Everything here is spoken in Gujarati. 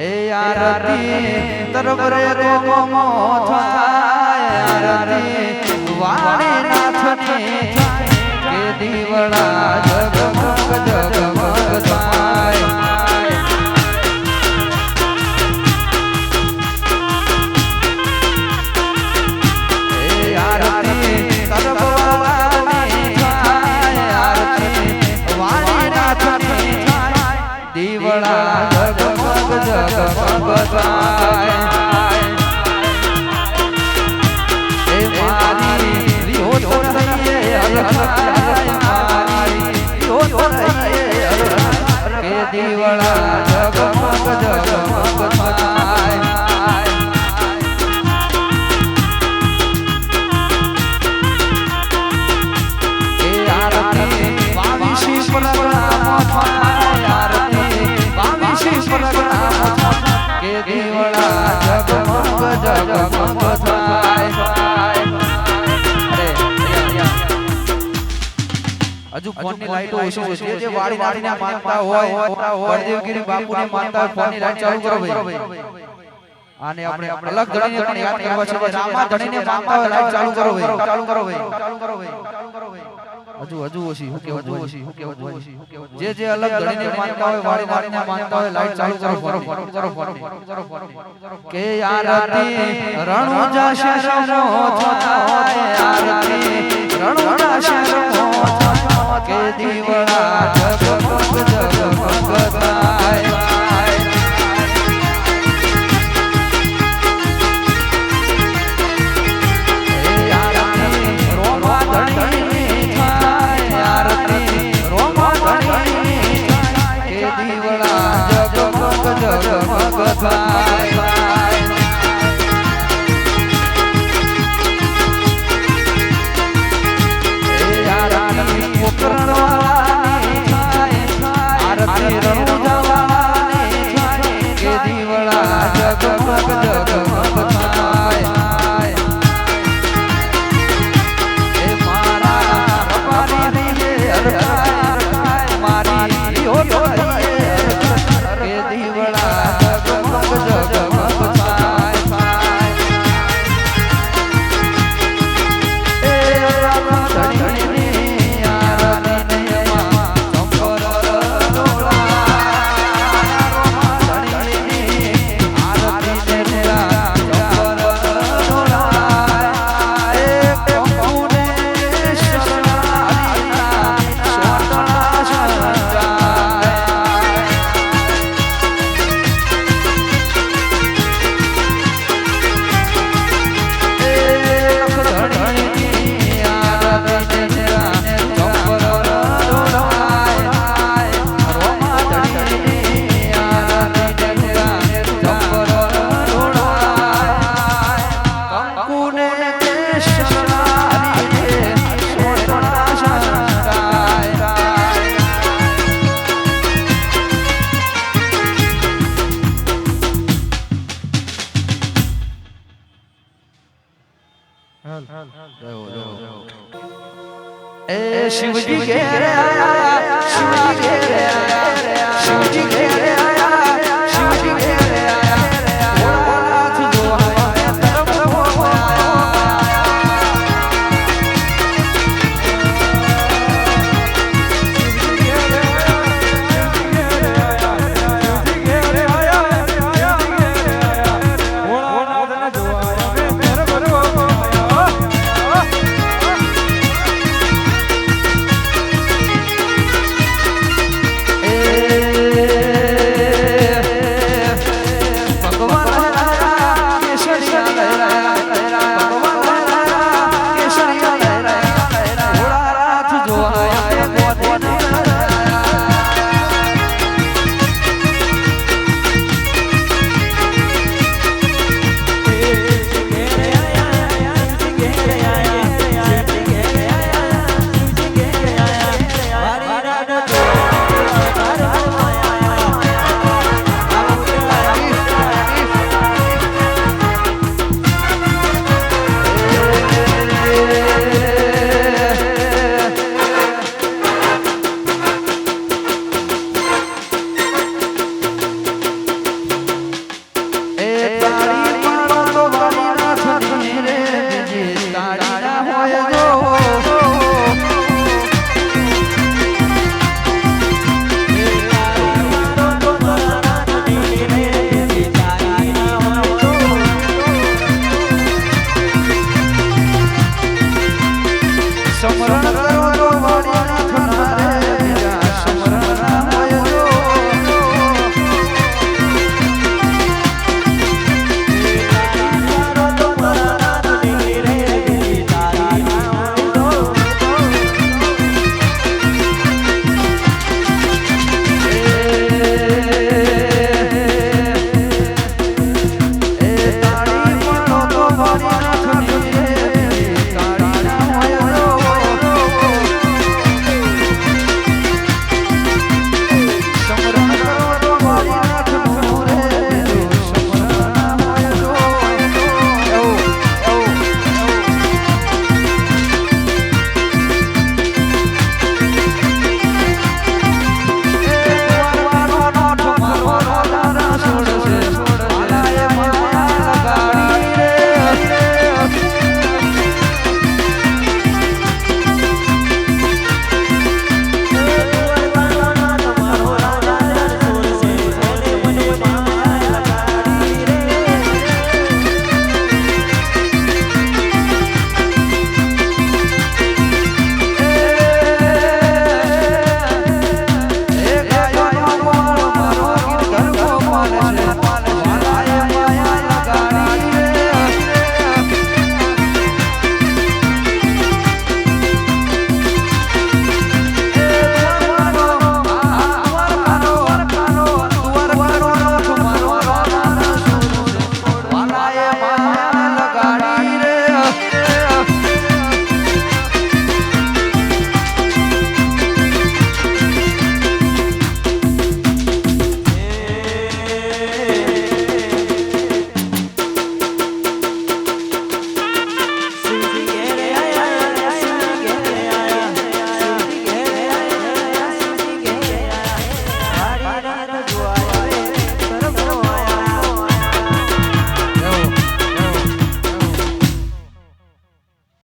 એ આરતી તરવરે કોમો થાય, આરતી વાણી નાથની કે દીવડા જગમગ જગમગ થાય, દીવડા જગમગ જગમગ થાય એ મારી રીહો તો રહીએ અલખાય ફોનની લાઈટો ઓછી છે. જે જે વાડી વાડીને માનતા હોય બળદેવગીરી બાપુને માનતા હોય ફોનની લાઈટ ચાલુ કરો ભાઈ. આને આપણે અલગ ધણીને પણ યાદ કરવા છે. કે રામા ધણીને માનતા હોય લાઈટ ચાલુ કરો ભાઈ. ચાલુ કરો ભાઈ ચાલુ કરો ભાઈ. હજુ હજુ ઓછી હું કે હજુ ઓછી હું ઓછી જે જે અલગ ધણીને માનતા હોય વાડી વાડીને માનતા હોય લાઈટ ચાલુ કરો ફોન ફોન કરો ફોન કે આરતી રણુજા શરમો થાય આરતી. રણુજા શરમો થાય કે દીવડા શિવજી ઘેરે શિવજી ઘેરે શિવજી ઘેરે